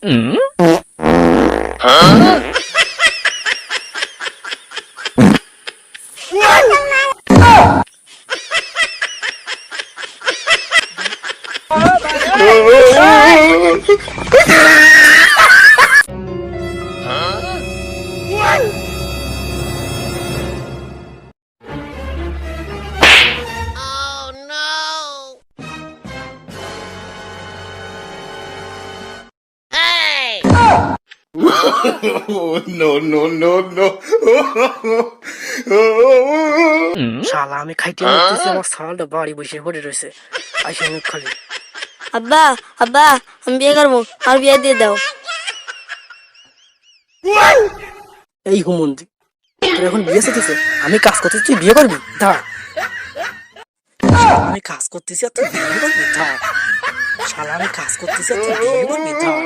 Ừ? Hả? Oh, my God. No, no, no, no. শালা আমি খাইতে মরতেছি আমার সালটা বাড়ি বসে পড়ে রয়েছে। আইসা মুখ খালি। আব্বা আব্বা আমি বিয়ে করব আর বিয়ে দিয়ে দাও। এই হুমন্দি তোর এখন বিয়ে শিখেছে আমি কাজ করতেছি তুই বিয়ে করবি? শালা, আমি কাজ করতেছি আর তুই বিয়ে করবি? দাঁড়া শালা আমি কাজ করতেছি আর তুই বিয়ে করবি? দাঁড়া